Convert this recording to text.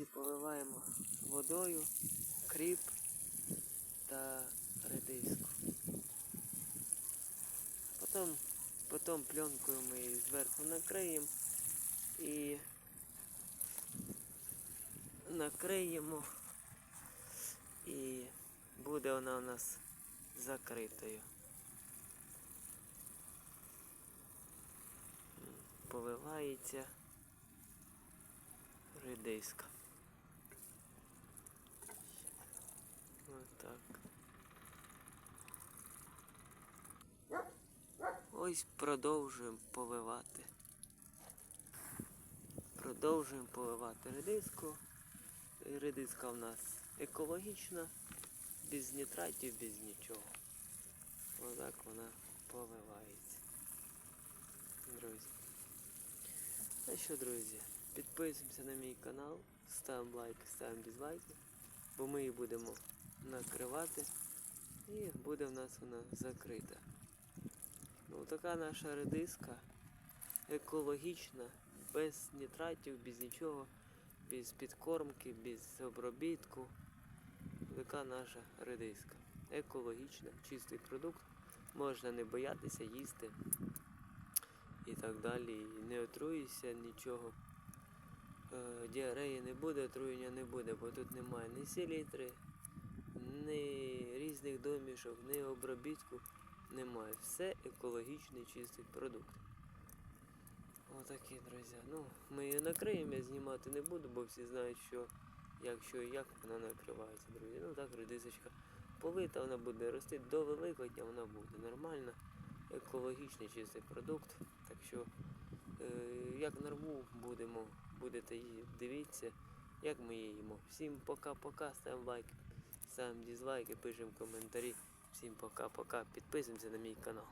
друзі, поливаємо водою, кріп та редиску. Потім, потім пленкою ми її зверху накриємо і накриємо і буде вона у нас закритою. Поливається редиска. Отак. Ось продовжуємо поливати. Продовжуємо поливати редиску. Редиска в нас екологічна, без нітратів, без нічого. Отак вона поливається. Друзі. А що, друзі, підписуємося на мій канал, ставимо лайки, ставимо дизлайки, бо ми її будемо накривати і буде в нас вона закрита. Ну така наша редиска екологічна, без нітратів, без нічого, без підкормки, без обробітку. Така наша редиска. Екологічна, чистий продукт. Можна не боятися їсти і так далі. І не отруїшся нічого. Е, Діареї не буде, отруєння не буде, бо тут немає ні селітри, ні різних домішок, ні обробітку. Немає. Все екологічний чистий продукт. Отакі, друзі. Ну, ми її накриємо, я знімати не буду, бо всі знають, що якщо і як вона накривається, друзі. Ну так, редисочка полита, вона буде рости до Великодня, вона буде нормальна, екологічний чистий продукт. Так що, е, як нарву будемо, будете її дивіться, як ми її їмо. Всім пока-пока, ставимо лайки, ставимо дізлайки, пишемо коментарі. Всім пока-пока. Підписуємося на мій канал.